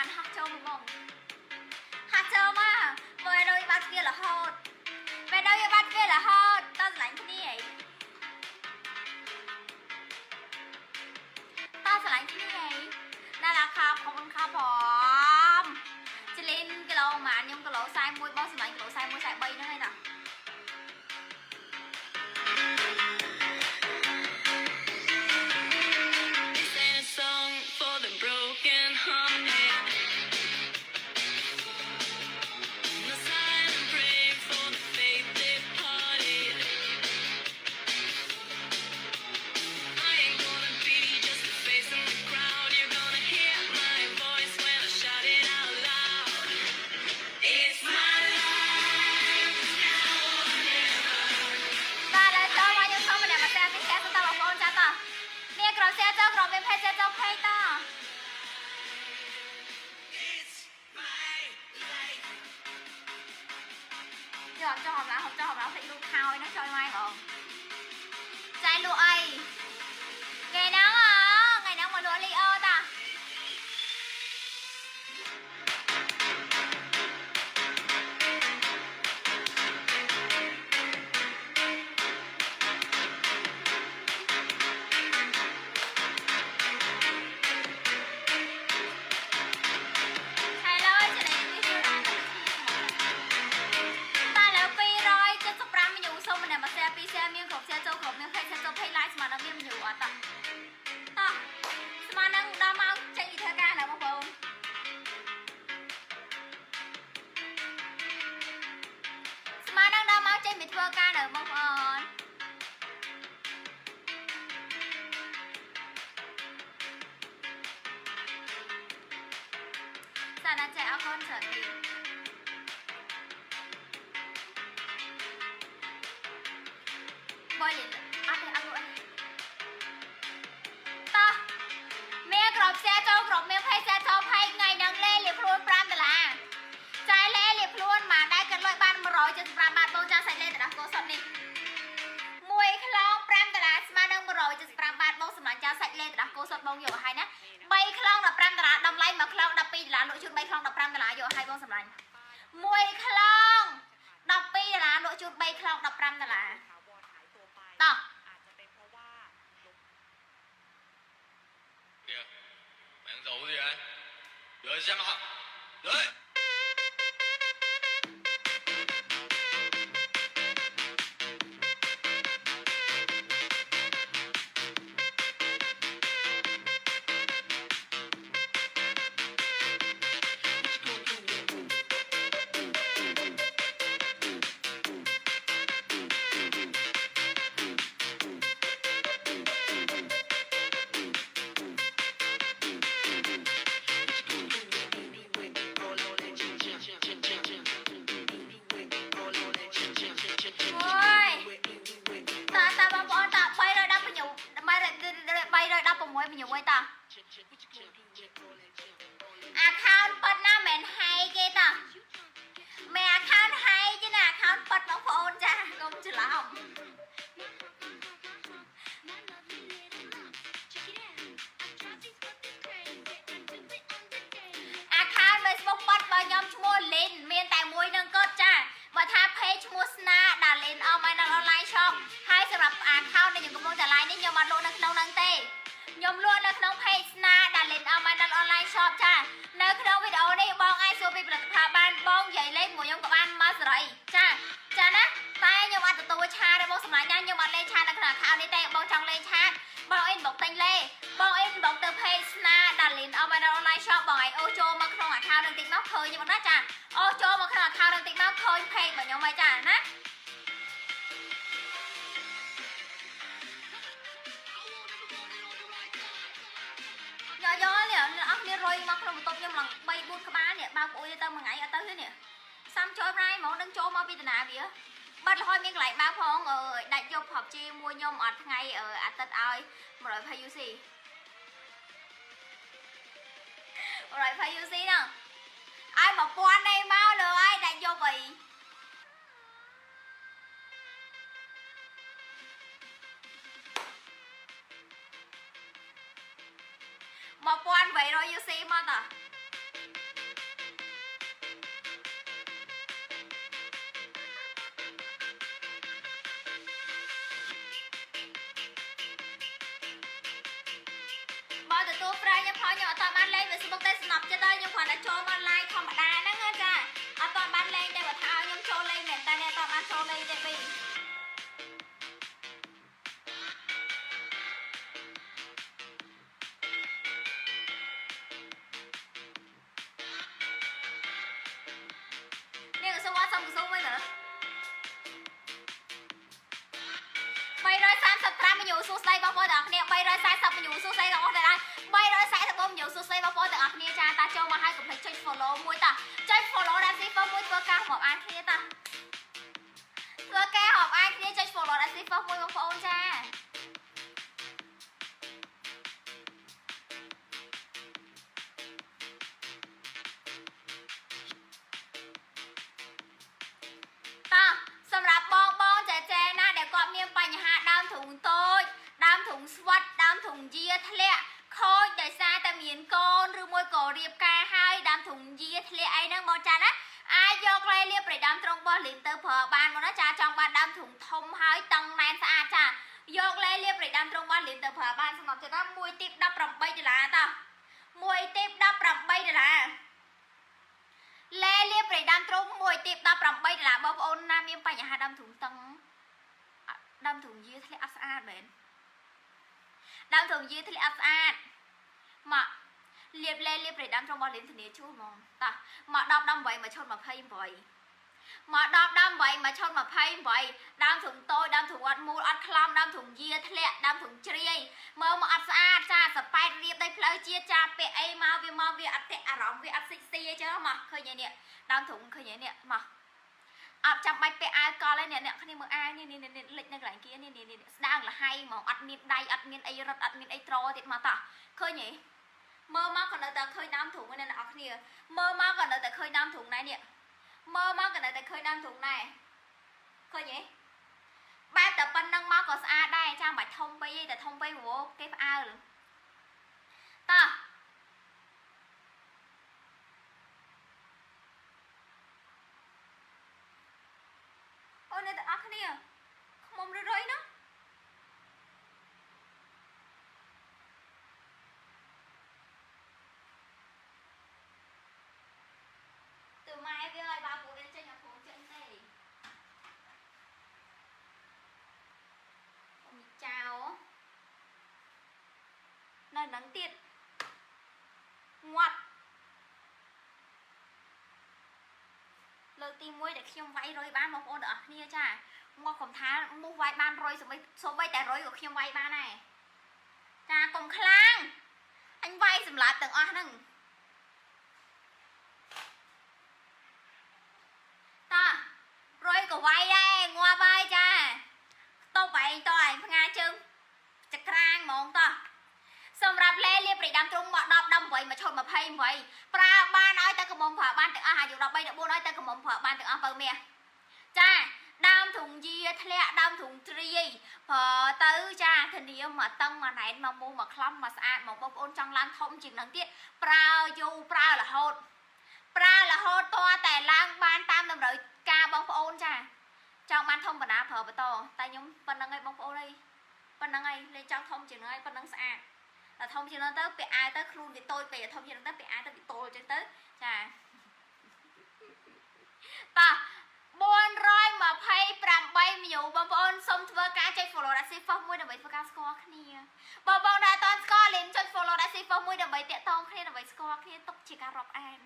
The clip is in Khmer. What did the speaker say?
បានហាក់ចូលមកហាក់ចូលមកមើលដូចបាត់វារហូតពេលដូចបាត់វារហូតតស្រឡាញ់គ្នាអីតស្រឡាញ់គ្នាអីដល់អាខោខំខំព្រមចលិនគីឡូប្រហែលខ្ញុំគីឡូ41បងសម្លាញ់គីឡូ41 43 អត់ចោះអំឡងហប់ចោះអំឡងភ្លេចលូកខោយណាចុយម៉ៃបងចាយលក់អី បើលេអត់ទេអត់លក់ទេតោះមេក្របផ្សេចូលក្របមេភ័យផ្សេចូលភ័យថ្ងៃហ្នឹងលេលៀបខ្លួន5ដុល្លារចាយលេលៀបខ្លួនមកដែរគាត់លុយបាន175បាតបងចាសាច់លេទៅដល់កោសុតនេះមួយខ្លង5ដុល្លារស្មើនឹង175បាតបងសម្រាប់ចាសាច់លេទៅដល់កោសុតបងយកឲ្យហើយណា الجمعه អត់លក់នៅក្នុងហ្នឹងទេខ្ញុំលក់នៅក្នុង page ស្នាដាលីនអម online shop ចានៅក្នុងវីដេអូនេះបងអាចសួរពីផលិតផលបានបងនិយាយលេខមួយខ្ញុំក៏បានមកសេរីចាចាណាតែខ្ញុំអត់ទទួលឆាទេបងសម្រាប់ញ៉ាំខ្ញុំអត់លេងឆានៅក្នុង account នេះទេបងចង់លេងឆាបងអ៊ីនបុកទិញលេបងអ៊ីនបុកទៅ page ស្នាដាលីនអម online shop បងឲ្យអូចូលមកក្នុង account នឹងតិចមកឃើញខ្ញុំណាចាអូចូលមកក្នុង account នឹងតិចមកឃើញ page របស់ខ្ញុំហើយចាណា យមកក្នុងបន្ទប់ខ្ញុំឡើង3 4ក្បាលនេះបើកអួយទៅមួយថ្ងៃអត់ទៅទេនេះសាំចូលប្រៃហ្មងនឹងចូលមកពីតាណាវាបាត់រហូតមានកន្លែងបើកផងអើយដាច់យក PUBG មួយខ្ញុំអត់ថ្ងៃអឺអាទិត្យឲ្យ120 UC 120 UC ហ្នឹងឲ្យ1000នេះមកលើឲ្យដាច់យកអី 1800 UC មកតើបើទទួលប្រាយខ្ញុំផងខ្ញុំអត់តបានលេង Facebook ទេស្នប់ចិត្តហើយខ្ញុំគ្រាន់តែចូលមក ចាតាចូលមកហើយកុំភ្លេចចុច follow មួយតា ដើមត្រង់របស់លីនទៅប្រើបានសម្រាប់ចាណាមួយទីប18ដុល្លារតោះមួយទីប18ដុល្លារលែលាបប្រៃដើមត្រង់មួយទីប18ដុល្លារបងប្អូនណាមានបញ្ហាដើមធុងតឹងអត់ដើមធុងយាធ្លាក់អត់ស្អាតមែនដើមធំយាធ្លាក់អត់ស្អាតមកលាបលេលាបប្រេដាំ trong បោះលេនធានាជួសហ្មងតោះមក10ដល់8មកឈុត28 មក10ដល់8មកឈុត28ដើមធំតូចដើមធំអត់មូលអត់ខ្លំដើមធំយាធ្លាក់ដើមធំជ្រាយមើលមកអត់ស្អាតចាសប៉ែតរៀបដោយផ្លូវជាតិចាពាក់អីមកវាមកវាអត់ទេអារម្មណ៍វាអត់សិចស៊ីអញ្ចឹងមកឃើញហើយនេះដើមធំឃើញហើយនេះមកអត់ចាំបាច់ពាក់អាវកលទេអ្នកអ្នកគ្នាមើលអាវនេះនេះនេះលិចនៅកន្លែង kia នេះនេះនេះស្ដាងលហៃហ្មងអត់មានដៃអត់មានអីរត់អត់មានអីត្រទៀតមកតោះឃើញទេមើលមកក៏នៅតែឃើញដើមធុងឯអ្នកនរគ្នាមើលមកក៏នៅតែឃើញដើមធុងដែរនេះ មើលមកក៏នៅតែឃើញដើមធុងដែរឃើញទេបែបតែប៉ុណ្្នឹងមកក៏ស្អាតដែរចាំបាច់ធំពេកទេតែធំពេកព្រោះគេផ្អើលតោះអូនអ្នកទាំងអស់គ្នាខ្មុំរឿយៗណាទៅម៉ែវាឲ្យបាពូវាចេញអាពូចេញទេអ៊ំចៅ នៅនឹងទៀតងាត់លើកទី1ដែលខ្ញុំវាយរុយបានបងប្អូនទាំងអស់គ្នាចាងាត់កុំថាមូសវាយបានរុយសូម្បីសូម្បីតែរុយក៏ខ្ញុំវាយបានដែរចាកុំខ្លាំងអញវាយសម្លាប់ទាំងអស់ហ្នឹងតោះរុយក៏វាយដែរងាប់ហើយចាតបឯងតឯងផ្ងាជើងចក្រាងហ្មងតោះ សម្រាប់លេលាបប្រៃដាំទ្រុងមក10 18មកឈុត28ប្រើបានឲ្យតែកំមុំប្រើបានទាំងអស់អាយុ13 14ឲ្យតែកំមុំប្រើបានទាំងអស់បើមាសចាដើមធុងយាធ្លាក់ដើមធុងទ្រាយប្រើទៅចាធានាមកតឹងមកណែនមកមូសមកខ្លំមកស្អាតមកបងប្អូនចង់ឡើងធំជាងនឹងទៀតប្រើយូរប្រើរហូតប្រើរហូតតតែឡើងបានតាមតម្រូវការបងប្អូនចាចង់បានធំបណ្ណាប្រើបន្តតែខ្ញុំប៉ុណ្្នឹងឯងបងប្អូនអើយប៉ុណ្្នឹងឯងលេងចង់ធំជាងហ្នឹងឯងប៉ុណ្្នឹងស្អាត តែធំជាងហ្នឹងទៅពាក់អាវទៅខ្លួនវាតូចពេកធំជាងហ្នឹងទៅពាក់អាវទៅវាតូចអញ្ចឹងទៅចាតោះ428មីយូបងប្អូនសូមធ្វើការចុច follow ដាក់ Safe First មួយដើម្បីធ្វើការស្គាល់គ្នាបងប្អូនដែលអត់ទាន់ស្គាល់លេងចុច follow ដាក់ Safe First មួយដើម្បីតាក់ទងគ្នាដើម្បីស្គាល់គ្នាទុកជាការរាប់អាន